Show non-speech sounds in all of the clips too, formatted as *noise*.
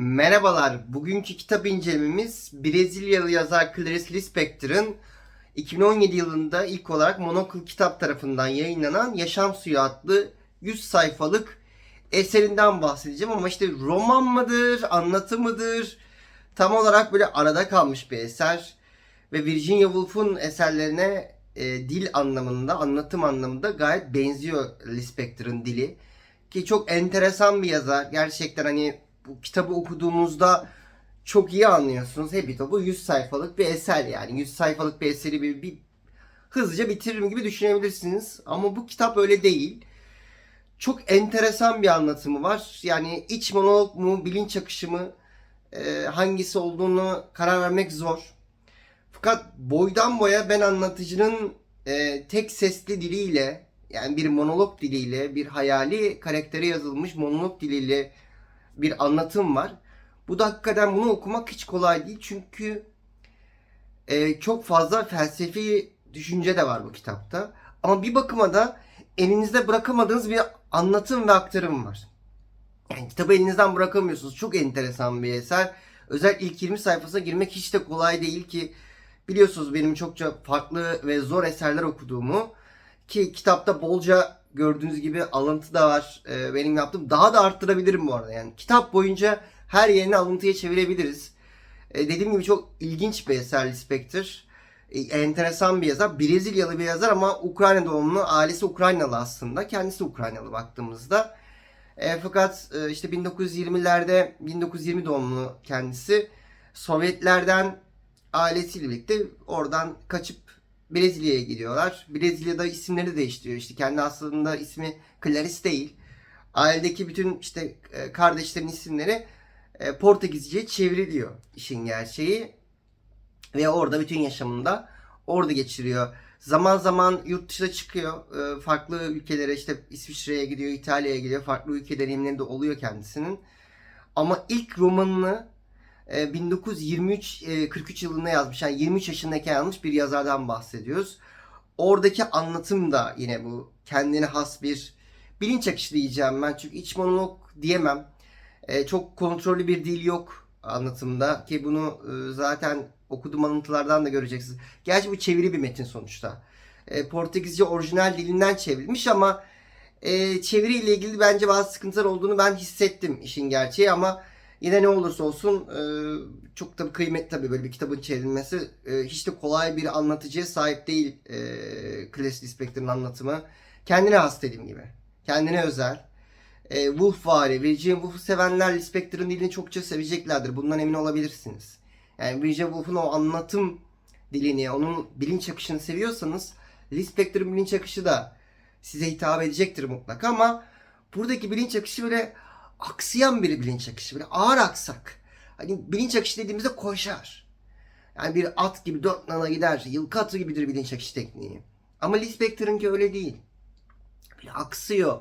Merhabalar. Bugünkü kitap incelememiz Brezilyalı yazar Clarice Lispector'ın 2017 yılında ilk olarak Monocle Kitap tarafından yayınlanan Yaşam Suyu adlı 100 sayfalık eserinden bahsedeceğim ama işte roman mıdır, anlatı mıdır? Tam olarak böyle arada kalmış bir eser ve Virginia Woolf'un eserlerine e, dil anlamında, anlatım anlamında gayet benziyor Lispector'ın dili. Ki çok enteresan bir yazar. Gerçekten hani bu kitabı okuduğunuzda çok iyi anlıyorsunuz. Top'u 100 sayfalık bir eser yani. 100 sayfalık bir eseri bir, bir hızlıca bitiririm gibi düşünebilirsiniz. Ama bu kitap öyle değil. Çok enteresan bir anlatımı var. Yani iç monolog mu, bilinç akışı mı e, hangisi olduğunu karar vermek zor. Fakat boydan boya ben anlatıcının e, tek sesli diliyle yani bir monolog diliyle bir hayali karaktere yazılmış monolog diliyle bir anlatım var. Bu da hakikaten bunu okumak hiç kolay değil çünkü e, çok fazla felsefi düşünce de var bu kitapta. Ama bir bakıma da elinizde bırakamadığınız bir anlatım ve aktarım var. Yani kitabı elinizden bırakamıyorsunuz. Çok enteresan bir eser. Özel ilk 20 sayfasına girmek hiç de kolay değil ki biliyorsunuz benim çokça farklı ve zor eserler okuduğumu ki kitapta bolca gördüğünüz gibi alıntı da var. Ee, benim yaptığım daha da arttırabilirim bu arada. Yani kitap boyunca her yerini alıntıya çevirebiliriz. Ee, dediğim gibi çok ilginç bir eser Lispector. Ee, enteresan bir yazar. Brezilyalı bir yazar ama Ukrayna doğumlu. Ailesi Ukraynalı aslında. Kendisi Ukraynalı baktığımızda. E, fakat e, işte 1920'lerde 1920 doğumlu kendisi Sovyetlerden ailesiyle birlikte oradan kaçıp Brezilya'ya gidiyorlar. Brezilya'da isimleri değiştiriyor. İşte kendi aslında ismi Clarice değil. Ailedeki bütün işte e, kardeşlerin isimleri e, Portekizce çevriliyor işin gerçeği. Ve orada bütün yaşamında orada geçiriyor. Zaman zaman yurt dışına çıkıyor. E, farklı ülkelere işte İsviçre'ye gidiyor, İtalya'ya gidiyor. Farklı ülke deneyimleri de oluyor kendisinin. Ama ilk romanını e, 1923 e, 43 yılında yazmış. Yani 23 yaşındayken yazmış bir yazardan bahsediyoruz. Oradaki anlatım da yine bu kendine has bir bilinç akışı diyeceğim ben. Çünkü iç monolog diyemem. E, çok kontrollü bir dil yok anlatımda ki bunu e, zaten okuduğum alıntılardan da göreceksiniz. Gerçi bu çeviri bir metin sonuçta. E, Portekizce orijinal dilinden çevrilmiş ama çeviriyle ilgili bence bazı sıkıntılar olduğunu ben hissettim işin gerçeği ama yine ne olursa olsun e, çok tabii kıymetli tabii böyle bir kitabın çevrilmesi e, hiç de kolay bir anlatıcıya sahip değil e, Clarice Lispector'ın anlatımı. Kendine has dediğim gibi. Kendine özel. E, Woolf vari, Virginia Woolf'u sevenler Lispector'ın dilini çokça seveceklerdir. Bundan emin olabilirsiniz. Yani Virginia Woolf'un o anlatım dilini, onun bilinç akışını seviyorsanız Lispector'ın bilinç akışı da size hitap edecektir mutlaka ama buradaki bilinç akışı böyle aksayan bir bilinç akışı. Böyle ağır aksak. Hani bilinç akışı dediğimizde koşar. Yani bir at gibi dört nala gider. Yılkı atı gibidir bilinç akışı tekniği. Ama Lispector'ınki öyle değil. Böyle aksıyor.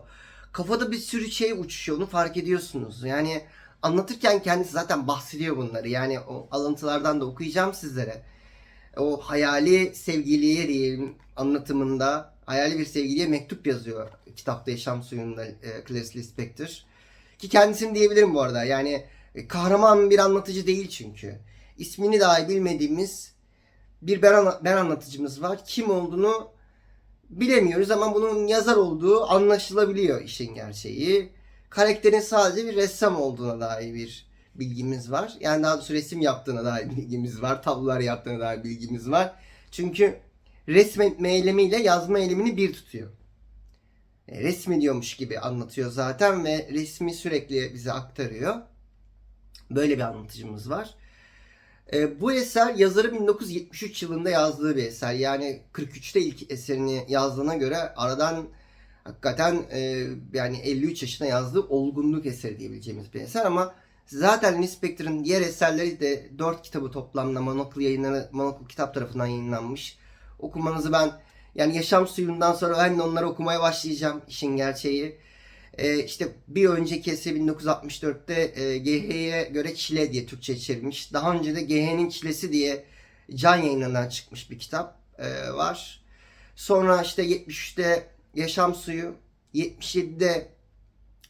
Kafada bir sürü şey uçuşuyor. Onu fark ediyorsunuz. Yani anlatırken kendisi zaten bahsediyor bunları. Yani o alıntılardan da okuyacağım sizlere. O hayali sevgiliye diyelim anlatımında hayali bir sevgiliye mektup yazıyor kitapta Yaşam Suyu'nda e, Clarice Lispector. Ki kendisini diyebilirim bu arada. Yani e, kahraman bir anlatıcı değil çünkü. İsmini dahi bilmediğimiz bir ben, ben anlatıcımız var. Kim olduğunu bilemiyoruz ama bunun yazar olduğu anlaşılabiliyor işin gerçeği. Karakterin sadece bir ressam olduğuna dair bir bilgimiz var. Yani daha doğrusu resim yaptığına dair *laughs* bilgimiz var. Tablolar yaptığına dair bilgimiz var. Çünkü resmetme eylemiyle yazma eylemini bir tutuyor. E, resmediyormuş gibi anlatıyor zaten ve resmi sürekli bize aktarıyor. Böyle bir anlatıcımız var. E, bu eser yazarı 1973 yılında yazdığı bir eser. Yani 43'te ilk eserini yazdığına göre aradan hakikaten e, yani 53 yaşına yazdığı olgunluk eseri diyebileceğimiz bir eser ama zaten Lispector'ın diğer eserleri de 4 kitabı toplamda Monocle yayınları Monocle kitap tarafından yayınlanmış. Okumanızı ben yani yaşam suyundan sonra ben de onları okumaya başlayacağım işin gerçeği. Ee, işte bir önceki eseri 1964'te e, GH'ye göre Çile diye Türkçe çevirmiş. Daha önce de GH'nin Çilesi diye can yayınlarından çıkmış bir kitap e, var. Sonra işte 73'te Yaşam Suyu, 77'de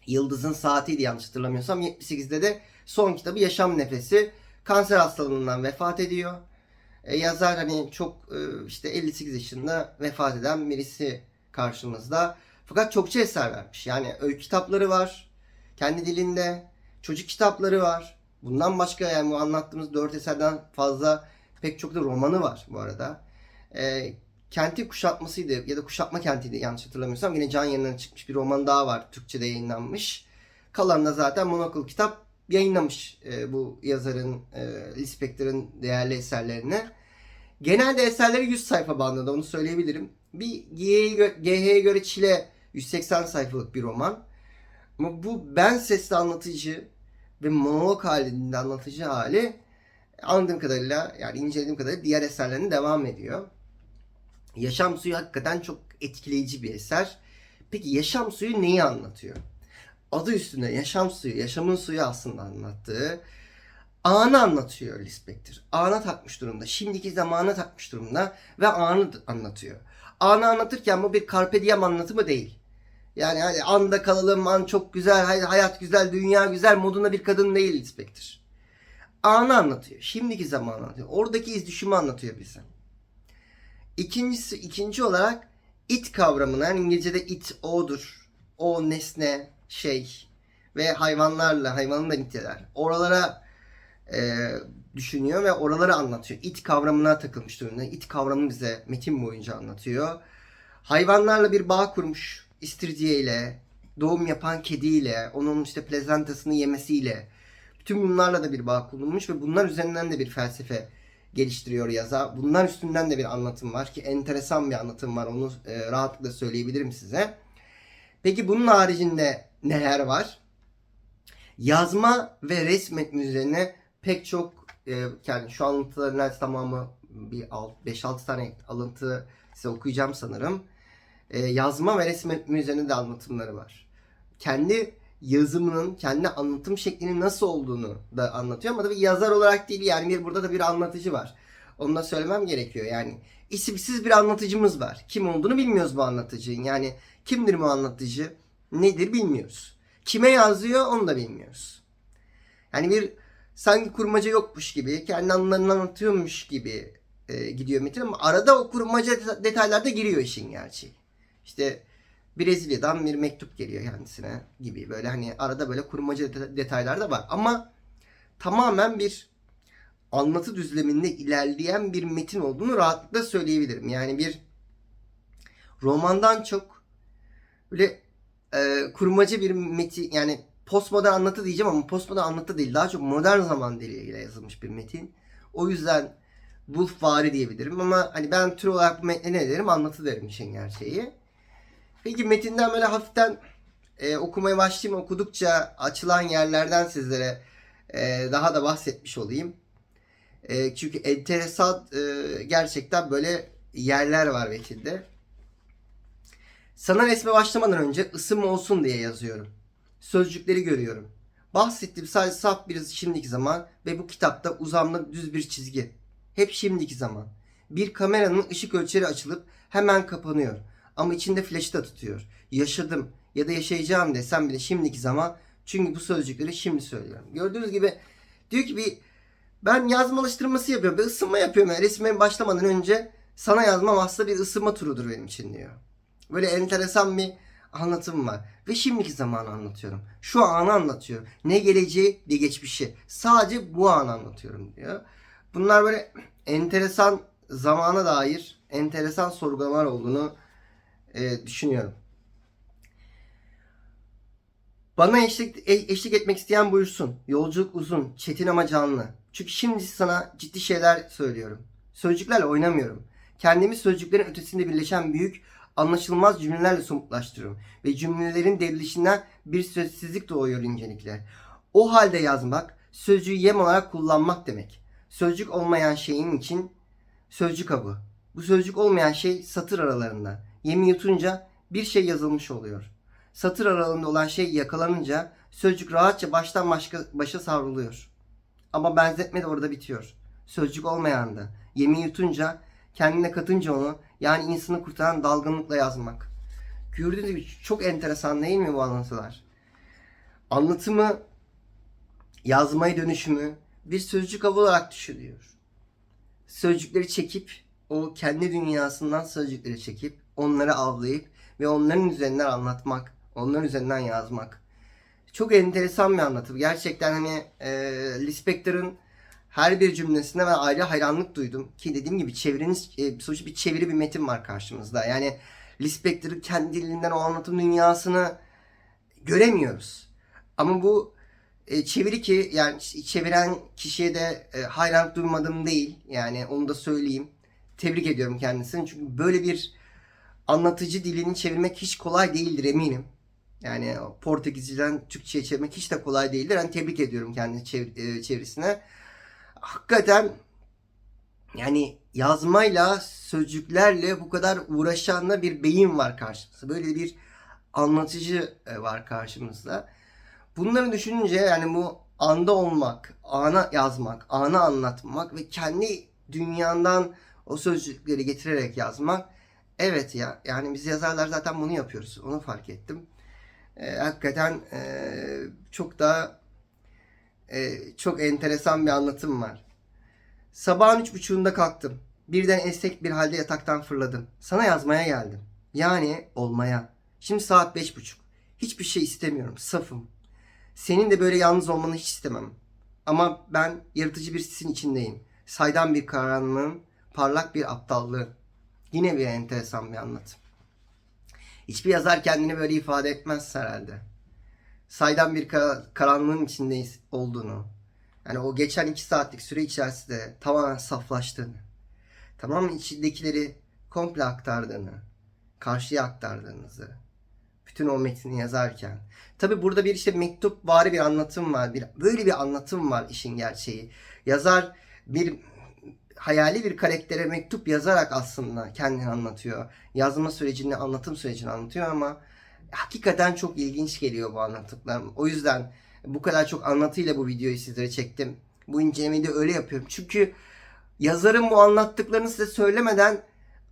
Yıldızın Saati'ydi yanlış hatırlamıyorsam. 78'de de Son kitabı Yaşam Nefesi. Kanser hastalığından vefat ediyor. E, yazar hani çok e, işte 58 yaşında vefat eden birisi karşımızda. Fakat çokça eser vermiş. Yani öykü kitapları var. Kendi dilinde. Çocuk kitapları var. Bundan başka yani bu anlattığımız dört eserden fazla pek çok da romanı var bu arada. E, Kenti kuşatmasıydı ya da kuşatma kentiydi yanlış hatırlamıyorsam. Yine can yayınlarına çıkmış bir roman daha var. Türkçe'de yayınlanmış. Kalan da zaten monokul kitap yayınlamış e, bu yazarın, e, Lispector'ın değerli eserlerini. Genelde eserleri 100 sayfa bandında onu söyleyebilirim. Bir GH'ye göre, Çile 180 sayfalık bir roman. Ama bu ben sesli anlatıcı ve monolog halinde anlatıcı hali anladığım kadarıyla yani incelediğim kadarıyla diğer eserlerine devam ediyor. Yaşam Suyu hakikaten çok etkileyici bir eser. Peki Yaşam Suyu neyi anlatıyor? Adı üstünde Yaşam Suyu, yaşamın suyu aslında anlattığı anı anlatıyor Lispector. Ana takmış durumda. Şimdiki zamana takmış durumda ve anı anlatıyor. Anı anlatırken bu bir carpe diem anlatımı değil. Yani hani anda kalalım, an çok güzel, hay- hayat güzel, dünya güzel modunda bir kadın değil Lispector. Anı anlatıyor. Şimdiki zamanı anlatıyor. Oradaki iz düşümü anlatıyor bize. İkincisi, ikinci olarak it kavramını, yani İngilizce'de it o'dur. O nesne, şey ve hayvanlarla, hayvanın da niteler. Oralara e, düşünüyor ve oraları anlatıyor. It kavramına takılmış durumda. It kavramını bize metin boyunca anlatıyor. Hayvanlarla bir bağ kurmuş. İstiridye ile, doğum yapan kediyle, onun işte plezantasını yemesiyle. Bütün bunlarla da bir bağ kurulmuş ve bunlar üzerinden de bir felsefe geliştiriyor yazar. Bunlar üstünden de bir anlatım var ki enteresan bir anlatım var. Onu e, rahatlıkla söyleyebilirim size. Peki bunun haricinde neler var? Yazma ve resmetme üzerine pek çok e, yani şu anlatıların neredeyse tamamı bir 5-6 tane alıntı size okuyacağım sanırım. E, yazma ve resmetme üzerine de anlatımları var. Kendi yazımının, kendi anlatım şeklinin nasıl olduğunu da anlatıyor ama tabii yazar olarak değil yani bir burada da bir anlatıcı var. Onu da söylemem gerekiyor yani. İsimsiz bir anlatıcımız var. Kim olduğunu bilmiyoruz bu anlatıcının. Yani kimdir bu anlatıcı? Nedir bilmiyoruz. Kime yazıyor onu da bilmiyoruz. Yani bir sanki kurmaca yokmuş gibi, kendi anılarını anlatıyormuş gibi e, gidiyor metin ama arada o kurmaca deta- detaylar da giriyor işin gerçeği. İşte Brezilya'dan bir mektup geliyor kendisine gibi böyle hani arada böyle kurmaca deta- detaylar da var ama tamamen bir anlatı düzleminde ilerleyen bir metin olduğunu rahatlıkla söyleyebilirim. Yani bir romandan çok böyle e, kurmaca bir metin yani postmodern anlatı diyeceğim ama postmodern anlatı değil. Daha çok modern zaman diliyle yazılmış bir metin. O yüzden Wolfvari diyebilirim ama hani ben tür olarak metne ne derim? Anlatı derim işin gerçeği. Peki metinden böyle hafiften e, okumaya başlayayım. Okudukça açılan yerlerden sizlere e, daha da bahsetmiş olayım. E, çünkü enteresan e, gerçekten böyle yerler var metinde. Sana resme başlamadan önce ısım olsun diye yazıyorum. Sözcükleri görüyorum. Bahsettiğim sadece saf bir şimdiki zaman ve bu kitapta uzamlı düz bir çizgi. Hep şimdiki zaman. Bir kameranın ışık ölçeri açılıp hemen kapanıyor. Ama içinde flaşı da tutuyor. Yaşadım ya da yaşayacağım desem bile şimdiki zaman. Çünkü bu sözcükleri şimdi söylüyorum. Gördüğünüz gibi diyor ki bir ben yazma alıştırması yapıyorum. Bir ısınma yapıyorum. Yani resme başlamadan önce sana yazmam aslında bir ısınma turudur benim için diyor. Böyle enteresan bir anlatım var. Ve şimdiki zamanı anlatıyorum. Şu anı anlatıyorum. Ne geleceği ne geçmişi. Sadece bu anı anlatıyorum diyor. Bunlar böyle *clears throat* enteresan zamana dair enteresan sorgulamalar olduğunu e, düşünüyorum. Bana eşlik, e- eşlik etmek isteyen buyursun. Yolculuk uzun, çetin ama canlı. Çünkü şimdi sana ciddi şeyler söylüyorum. Sözcüklerle oynamıyorum. Kendimi sözcüklerin ötesinde birleşen büyük, anlaşılmaz cümlelerle somutlaştırıyorum. Ve cümlelerin devrilişinden bir sözsüzlük doğuyor incelikle. O halde yazmak, sözcüğü yem olarak kullanmak demek. Sözcük olmayan şeyin için sözcük avı. Bu sözcük olmayan şey satır aralarında. Yemi yutunca bir şey yazılmış oluyor. Satır aralığında olan şey yakalanınca sözcük rahatça baştan başka, başa savruluyor. Ama benzetme de orada bitiyor. Sözcük olmayan da. Yemi yutunca kendine katınca onu yani insanı kurtaran dalgınlıkla yazmak. Gördüğünüz gibi çok enteresan değil mi bu anlatılar? Anlatımı yazmaya dönüşümü bir sözcük avı olarak düşünüyor. Sözcükleri çekip o kendi dünyasından sözcükleri çekip onları avlayıp ve onların üzerinden anlatmak, onların üzerinden yazmak. Çok enteresan bir anlatım. Gerçekten hani e, Lispector'ın her bir cümlesine ben ayrı hayranlık duydum. Ki dediğim gibi çeviriniz, e, sonuçta bir çeviri bir metin var karşımızda. Yani Lispector'ın kendi dilinden o anlatım dünyasını göremiyoruz. Ama bu e, çeviri ki yani çeviren kişiye de e, hayranlık duymadım değil. Yani onu da söyleyeyim. Tebrik ediyorum kendisini. Çünkü böyle bir anlatıcı dilini çevirmek hiç kolay değildir eminim. Yani Portekizceden Türkçe'ye çevirmek hiç de kolay değildir. Ben tebrik ediyorum kendi e, çevirisine. Hakikaten yani yazmayla, sözcüklerle bu kadar uğraşan da bir beyin var karşımızda. Böyle bir anlatıcı e, var karşımızda. Bunları düşününce yani bu anda olmak, ana yazmak, ana anlatmak ve kendi dünyandan o sözcükleri getirerek yazmak evet ya yani biz yazarlar zaten bunu yapıyoruz. Onu fark ettim. E, hakikaten e, çok da e, çok enteresan bir anlatım var. Sabahın üç buçuğunda kalktım. Birden esnek bir halde yataktan fırladım. Sana yazmaya geldim. Yani olmaya. Şimdi saat beş buçuk. Hiçbir şey istemiyorum. Safım. Senin de böyle yalnız olmanı hiç istemem. Ama ben yaratıcı bir sisin içindeyim. Saydam bir karanlığın, parlak bir aptallığın. Yine bir enteresan bir anlatım. Hiçbir yazar kendini böyle ifade etmez herhalde. Saydam bir kara- karanlığın içindeyiz olduğunu. Yani o geçen iki saatlik süre içerisinde tamamen saflaştığını. Tamamen içindekileri komple aktardığını. Karşıya aktardığınızı. Bütün o metni yazarken. Tabi burada bir işte mektup vari bir anlatım var. Bir, böyle bir anlatım var işin gerçeği. Yazar bir hayali bir karaktere mektup yazarak aslında kendini anlatıyor. Yazma sürecini, anlatım sürecini anlatıyor ama hakikaten çok ilginç geliyor bu anlattıklarım. O yüzden bu kadar çok anlatıyla bu videoyu sizlere çektim. Bu incelemeyi de öyle yapıyorum. Çünkü yazarın bu anlattıklarını size söylemeden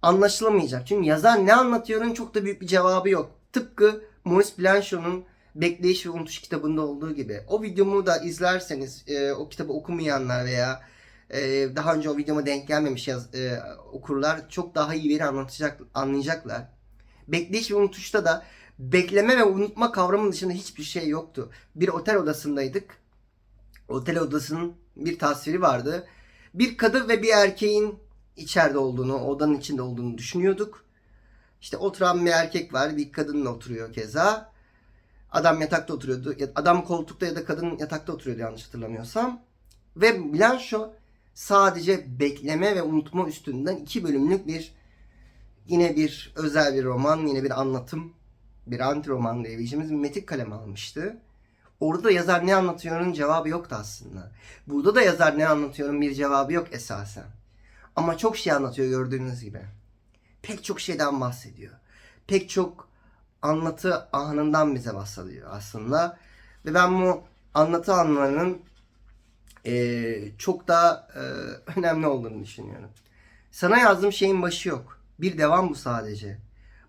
anlaşılamayacak. Çünkü yazar ne anlatıyorun çok da büyük bir cevabı yok. Tıpkı Maurice Blanchot'un Bekleyiş ve Unutuş kitabında olduğu gibi. O videomu da izlerseniz e, o kitabı okumayanlar veya e, daha önce o videoma denk gelmemiş yaz, e, okurlar çok daha iyi veri anlatacak, anlayacaklar. Bekleyiş ve Unutuş'ta da bekleme ve unutma kavramının dışında hiçbir şey yoktu. Bir otel odasındaydık. Otel odasının bir tasviri vardı. Bir kadın ve bir erkeğin içeride olduğunu, odanın içinde olduğunu düşünüyorduk. İşte oturan bir erkek var, bir kadınla oturuyor keza. Adam yatakta oturuyordu. Adam koltukta ya da kadın yatakta oturuyordu yanlış hatırlamıyorsam. Ve Blanchot sadece bekleme ve unutma üstünden iki bölümlük bir yine bir özel bir roman, yine bir anlatım, bir anti roman diyebileceğimiz bir metin kaleme almıştı. Orada da yazar ne anlatıyorun cevabı yoktu aslında. Burada da yazar ne anlatıyorun bir cevabı yok esasen. Ama çok şey anlatıyor gördüğünüz gibi. Pek çok şeyden bahsediyor. Pek çok anlatı anından bize bahsediyor aslında. Ve ben bu anlatı anlarının eee, çok daha eee, önemli olduğunu düşünüyorum. Sana yazdığım şeyin başı yok. Bir devam bu sadece.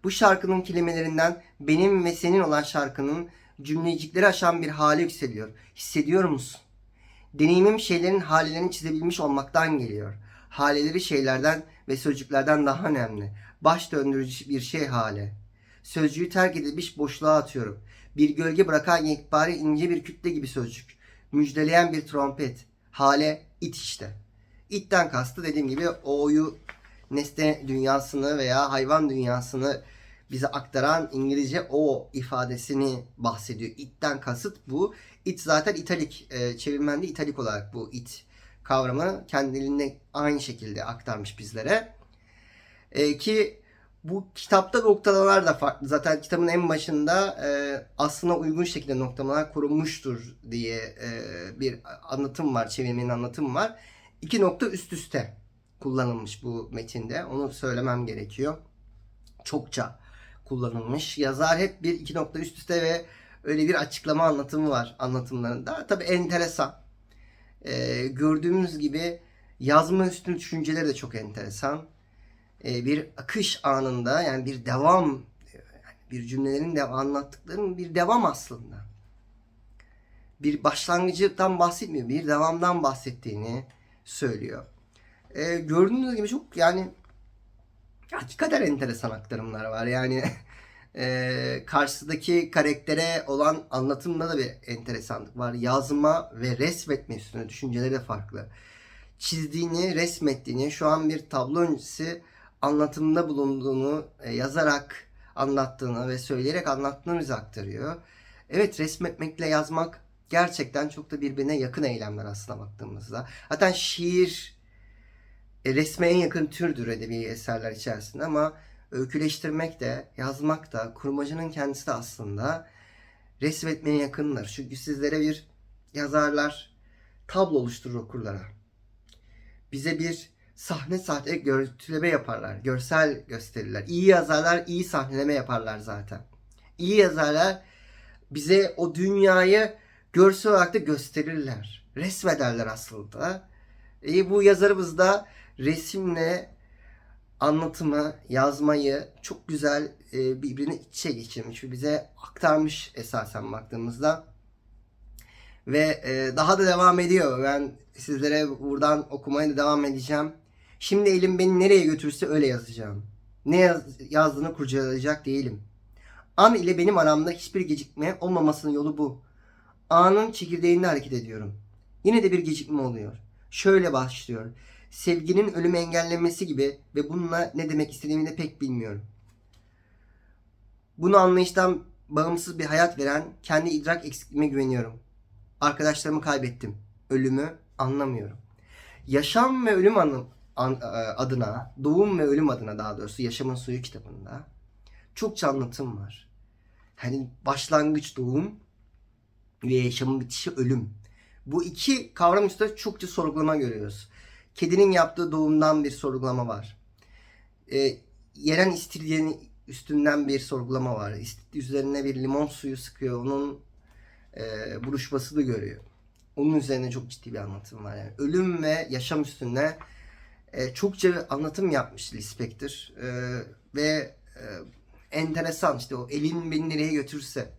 Bu şarkının kelimelerinden benim ve senin olan şarkının cümlecikleri aşan bir hale yükseliyor. Hissediyor musun? Deneyimim şeylerin halelerini çizebilmiş olmaktan geliyor. Haleleri şeylerden ve sözcüklerden daha önemli. Baş döndürücü bir şey hale. Sözcüğü terk edilmiş boşluğa atıyorum. Bir gölge bırakan yekpare ince bir kütle gibi sözcük. Müjdeleyen bir trompet. Hale it işte. İtten kastı dediğim gibi o'yu nesne dünyasını veya hayvan dünyasını bize aktaran İngilizce o ifadesini bahsediyor. It'ten kasıt bu. It zaten italik. E, çevirmende italik olarak bu it kavramı kendiliğine aynı şekilde aktarmış bizlere. E, ki bu kitapta noktalamalar da farklı. Zaten kitabın en başında e, aslına uygun şekilde noktalamalar korunmuştur diye e, bir anlatım var. Çevirmenin anlatım var. İki nokta üst üste kullanılmış bu metinde. Onu söylemem gerekiyor. Çokça kullanılmış. Yazar hep bir iki nokta üst üste ve öyle bir açıklama anlatımı var anlatımlarında. Tabi enteresan. Ee, gördüğümüz gibi yazma üstün düşünceleri de çok enteresan. Ee, bir akış anında yani bir devam bir cümlelerin de anlattıklarının bir devam aslında. bir başlangıcından bahsetmiyor, bir devamdan bahsettiğini söylüyor. Ee, gördüğünüz gibi çok yani hakikaten enteresan aktarımlar var. Yani *laughs* e, karşıdaki karaktere olan anlatımda da bir enteresanlık var. Yazma ve resmetme üstüne düşünceleri de farklı. Çizdiğini, resmettiğini, şu an bir tablo öncesi anlatımda bulunduğunu e, yazarak anlattığını ve söyleyerek anlattığını bize aktarıyor. Evet resmetmekle yazmak gerçekten çok da birbirine yakın eylemler aslına baktığımızda. Zaten şiir e, resme en yakın türdür edebi eserler içerisinde ama öyküleştirmek de, yazmak da, kurmacının kendisi de aslında resmetmeye yakındır. Çünkü sizlere bir yazarlar tablo oluşturur okurlara. Bize bir sahne sahne görüntüleme yaparlar. Görsel gösterirler. İyi yazarlar iyi sahneleme yaparlar zaten. İyi yazarlar bize o dünyayı görsel olarak da gösterirler. Resmederler aslında. E, bu yazarımız da resimle anlatımı, yazmayı çok güzel e, birbirine iç içe geçirmiş ve bize aktarmış esasen baktığımızda. Ve e, daha da devam ediyor. Ben sizlere buradan okumaya da devam edeceğim. Şimdi elim beni nereye götürse öyle yazacağım. Ne yaz, yazdığını kurcalayacak değilim. An ile benim aramda hiçbir gecikme olmamasının yolu bu. Anın çekirdeğinde hareket ediyorum. Yine de bir gecikme oluyor. Şöyle başlıyor. Sevginin ölümü engellemesi gibi ve bununla ne demek istediğimi de pek bilmiyorum. Bunu anlayıştan bağımsız bir hayat veren kendi idrak eksikliğime güveniyorum. Arkadaşlarımı kaybettim. Ölümü anlamıyorum. Yaşam ve ölüm anı- an- e, adına, doğum ve ölüm adına daha doğrusu Yaşamın Suyu kitabında çokça anlatım var. Hani başlangıç doğum ve yaşamın bitişi ölüm. Bu iki kavram üstünde çokça sorgulama görüyoruz. Kedinin yaptığı doğumdan bir sorgulama var. E, yeren istiridyenin üstünden bir sorgulama var. Üzerine bir limon suyu sıkıyor. Onun e, buruşmasını görüyor. Onun üzerine çok ciddi bir anlatım var. Yani ölüm ve yaşam üstüne e, çokça anlatım yapmış Lee Spector. E, ve e, enteresan işte o elin beni nereye götürse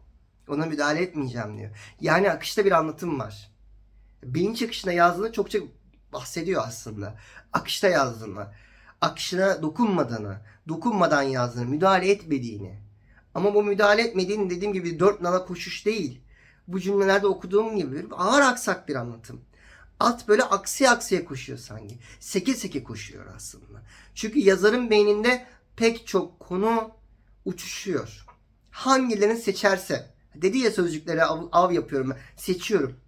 ona müdahale etmeyeceğim diyor. Yani akışta bir anlatım var. Bilinç akışına yazdığını çokça bahsediyor aslında. Akışta yazdığını, akışına dokunmadığını, dokunmadan yazdığını, müdahale etmediğini. Ama bu müdahale etmediğini dediğim gibi dört nala koşuş değil. Bu cümlelerde okuduğum gibi ağır aksak bir anlatım. At böyle aksi aksiye koşuyor sanki. Seke seke koşuyor aslında. Çünkü yazarın beyninde pek çok konu uçuşuyor. Hangilerini seçerse. Dedi ya sözcüklere av, av yapıyorum ben. Seçiyorum.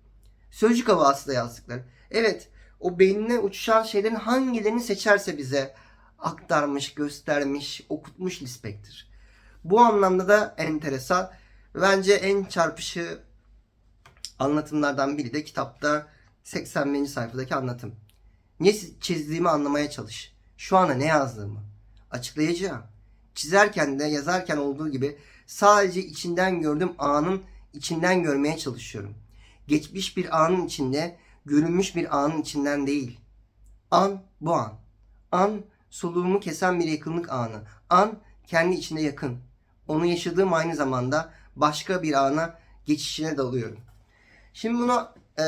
Sözcük avı aslında yazdıkları. Evet o beynine uçuşan şeylerin hangilerini seçerse bize aktarmış, göstermiş, okutmuş Lispector. Bu anlamda da enteresan. Bence en çarpışı anlatımlardan biri de kitapta 81. sayfadaki anlatım. Ne çizdiğimi anlamaya çalış. Şu ana ne yazdığımı. Açıklayacağım. Çizerken de yazarken olduğu gibi sadece içinden gördüğüm anın içinden görmeye çalışıyorum. Geçmiş bir anın içinde, görünmüş bir anın içinden değil. An bu an. An soluğumu kesen bir yakınlık anı. An kendi içinde yakın. Onu yaşadığım aynı zamanda başka bir ana geçişine dalıyorum. Şimdi bunu e,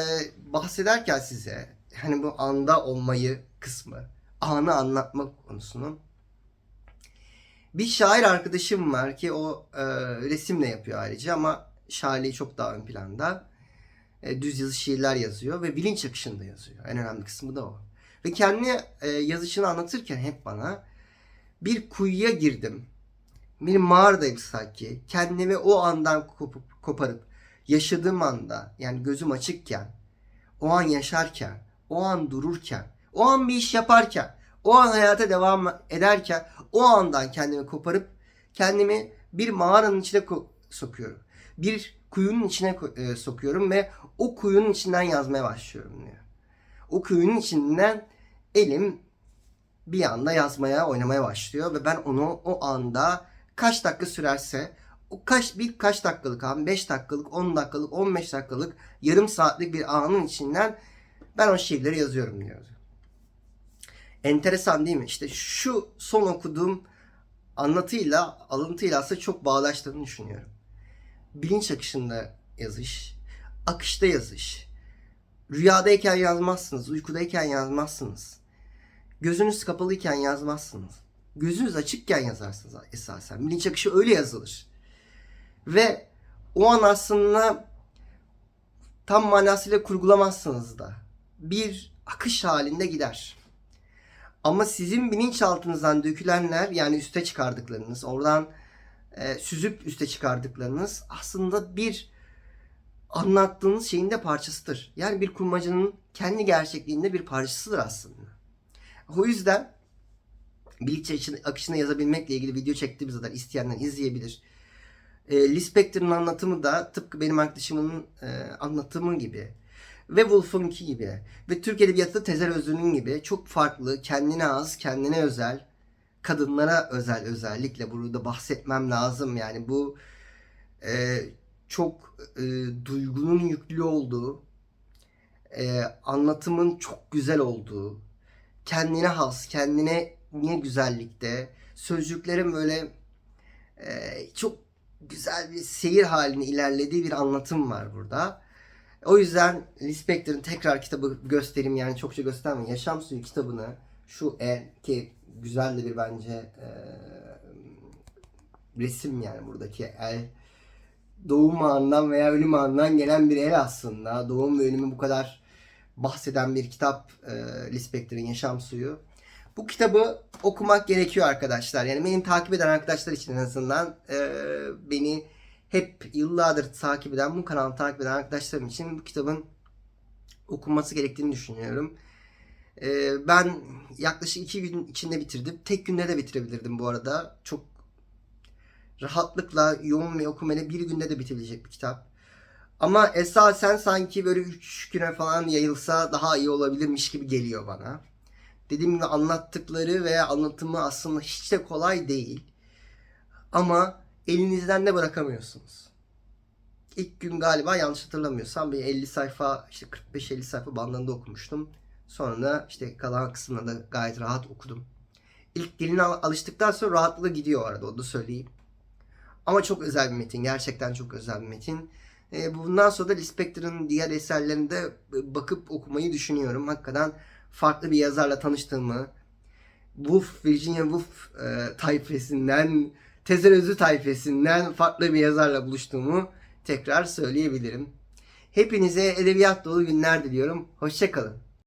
bahsederken size hani bu anda olmayı kısmı, anı anlatma konusunu bir şair arkadaşım var ki o e, resimle yapıyor ayrıca ama şairliği çok daha ön planda. E, düz yazı şiirler yazıyor ve bilinç akışında yazıyor. En önemli kısmı da o. Ve kendi e, yazışını anlatırken hep bana bir kuyuya girdim. Bir mağaradayım sanki. Kendimi o andan kopup, koparıp yaşadığım anda yani gözüm açıkken, o an yaşarken, o an dururken, o an bir iş yaparken, o an hayata devam ederken o andan kendimi koparıp kendimi bir mağaranın içine sokuyorum. Bir kuyunun içine e, sokuyorum ve o kuyunun içinden yazmaya başlıyorum diyor. O kuyunun içinden elim bir anda yazmaya, oynamaya başlıyor ve ben onu o anda kaç dakika sürerse kaç bir kaç dakikalık abi 5 dakikalık 10 dakikalık 15 dakikalık yarım saatlik bir anın içinden ben o şiirleri yazıyorum diyor. Enteresan değil mi? İşte şu son okuduğum anlatıyla alıntıyla aslında çok bağdaştığını düşünüyorum. Bilinç akışında yazış, akışta yazış. Rüyadayken yazmazsınız, uykudayken yazmazsınız. Gözünüz kapalıyken yazmazsınız. Gözünüz açıkken yazarsınız esasen. Bilinç akışı öyle yazılır. Ve o an aslında tam manasıyla kurgulamazsınız da. Bir akış halinde gider. Ama sizin bilinçaltınızdan dökülenler yani üste çıkardıklarınız, oradan e, süzüp üste çıkardıklarınız aslında bir anlattığınız şeyin de parçasıdır. Yani bir kurmacanın kendi gerçekliğinde bir parçasıdır aslında. O yüzden akışını- akışına yazabilmekle ilgili video çektiğimiz kadar isteyenler izleyebilir. E, Lee Spector'ın anlatımı da tıpkı benim arkadaşımın e, anlatımı gibi ve Wolf'unki gibi ve Türk Edebiyatı Tezer Özlü'nün gibi çok farklı, kendine az, kendine özel, kadınlara özel özellikle burada bahsetmem lazım. Yani bu e, çok e, duygunun yüklü olduğu, e, anlatımın çok güzel olduğu, kendine has, kendine niye güzellikte, sözcüklerin böyle e, çok güzel bir seyir halini ilerlediği bir anlatım var burada. O yüzden Lee Spector'ın tekrar kitabı göstereyim yani çokça göstermeyin. Yaşam Suyu kitabını şu el ki güzel de bir bence e, resim yani buradaki el doğum anından veya ölüm anından gelen bir el aslında. Doğum ve ölümü bu kadar bahseden bir kitap e, Lee Spector'ın Yaşam Suyu. Bu kitabı okumak gerekiyor arkadaşlar. Yani benim takip eden arkadaşlar için en azından e, beni hep yıllardır takip eden, bu kanalı takip eden arkadaşlarım için bu kitabın okunması gerektiğini düşünüyorum. E, ben yaklaşık iki gün içinde bitirdim. Tek günde de bitirebilirdim bu arada. Çok rahatlıkla yoğun ve okumayla bir günde de bitebilecek bir kitap. Ama esasen sanki böyle üç güne falan yayılsa daha iyi olabilirmiş gibi geliyor bana. Dediğim gibi anlattıkları veya anlatımı aslında hiç de kolay değil. Ama elinizden de bırakamıyorsunuz. İlk gün galiba yanlış hatırlamıyorsam bir 50 sayfa işte 45-50 sayfa bandında okumuştum. Sonra da işte kalan kısmına da gayet rahat okudum. İlk diline al- alıştıktan sonra rahatlıkla gidiyor arada onu da söyleyeyim. Ama çok özel bir metin. Gerçekten çok özel bir metin. E, bundan sonra da Lee Spector'ın diğer eserlerinde e, bakıp okumayı düşünüyorum. Hakikaten farklı bir yazarla tanıştığımı, Woolf, Virginia Woolf e, tayfesinden, Tezer Özü tayfesinden farklı bir yazarla buluştuğumu tekrar söyleyebilirim. Hepinize edebiyat dolu günler diliyorum. Hoşçakalın.